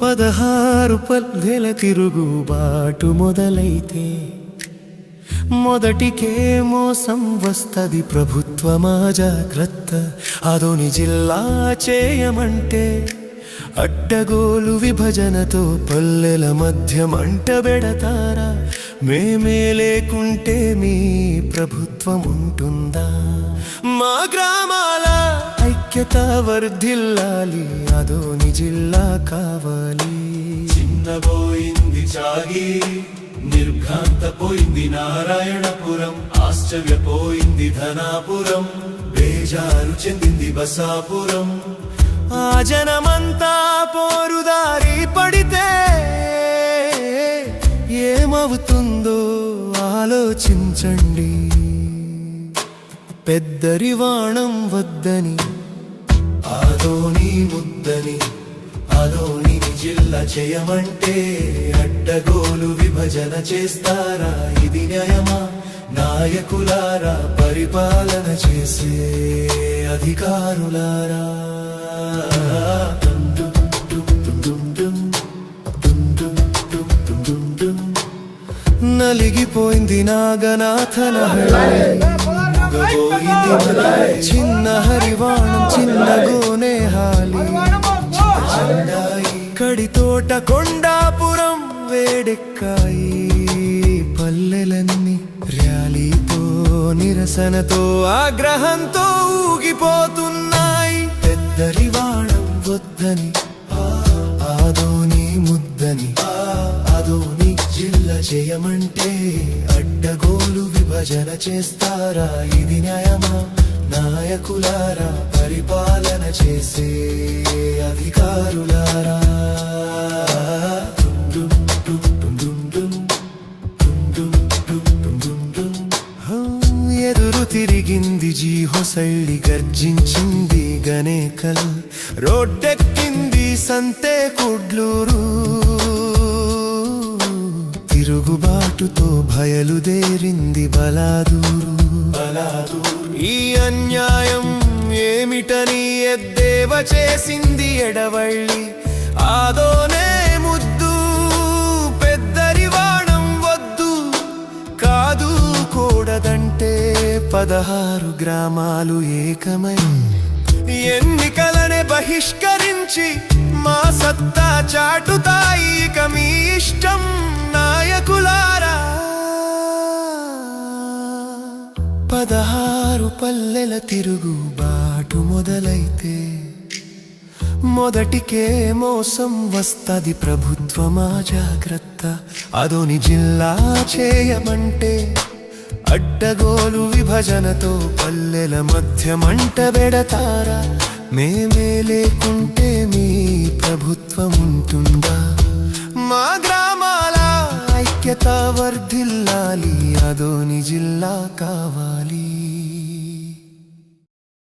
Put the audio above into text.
పదహారు పల్లెల తిరుగుబాటు మొదలైతే మొదటికే మోసం వస్తది ప్రభుత్వమా జాగ్రత్త. అదోని జిల్లా చేయమంటే అడ్డగోలు విభజనతో పల్లెల మధ్య మంట పెడతారా మేమే లేకుంటే మీ ప్రభుత్వం ఉంటుందా? మా గ్రామాల ఐక్యత వర్ధిల్లాలి అదోని జిల్లా కావాలి. చిన్నబోయింది చాగి. నిర్ఘాంతపోయింది నారాయణపురం ఆశ్చర్యపోయింది ధనాపురం బేజారు చెందింది బసాపురం. ఆ జనమంతా పోరుదారి పడితే ఏమవుతుందో ఆలోచించండి. పెద్దరివాణం వద్దని అదోని ముద్దని అదోని జిల్ల చేయమంటే అడ్డగోలు విభజన చేస్తారా? ఇది న్యాయమా? నాయకులారా పరిపాలన చేసే అధికారులారా. నలిగిపోయింది నాగనాథన చిన్న హరివాణ వేడెక్కాయి. పల్లెలన్నీ ర్యాలీతో నిరసనతో ఆగ్రహంతో ఊగిపోతున్నాయి. పెద్దరివాణం వద్దని ఆ, ఆదోని ముద్దని అదోని జిల్ల చేయమంటే అడ్డగోలు విభజన చేస్తారా? ఇది న్యాయమా? నాయకులారా పరిపాలన చేసే అధికారులారా? తిరిగింది జీ గర్జించింది గనేకల్ రోడ్డెక్కింది సంతే కుడ్లూరు. తిరుగుబాటుతో బయలుదేరింది బలాదూరు. ఈ అన్యాయం ఏమిటని ఎద్దేవ చేసింది ఎడవళ్ళి. ఆదో కూడదంటే పదహారు గ్రామాలు ఏకమై ఎన్నికలనే బహిష్కరించి మా సత్తా చాటుతాయి ఇక మీ ఇష్టం నాయకులారా. పదహారు పల్లెల తిరుగుబాటు మొదలైతే మొదటికే మోసం వస్తది ప్రభుత్వమా జాగ్రత్త. అదోని జిల్లా చేయమంటే అడ్డగోలు విభజనతో పల్లెల మధ్య మంట పెడతారా మేమే లేకుంటే మీ ప్రభుత్వం ఉంటుందా మా గ్రామాల ఐక్యత వర్ధిల్లాలి అదోని జిల్లా కావాలి.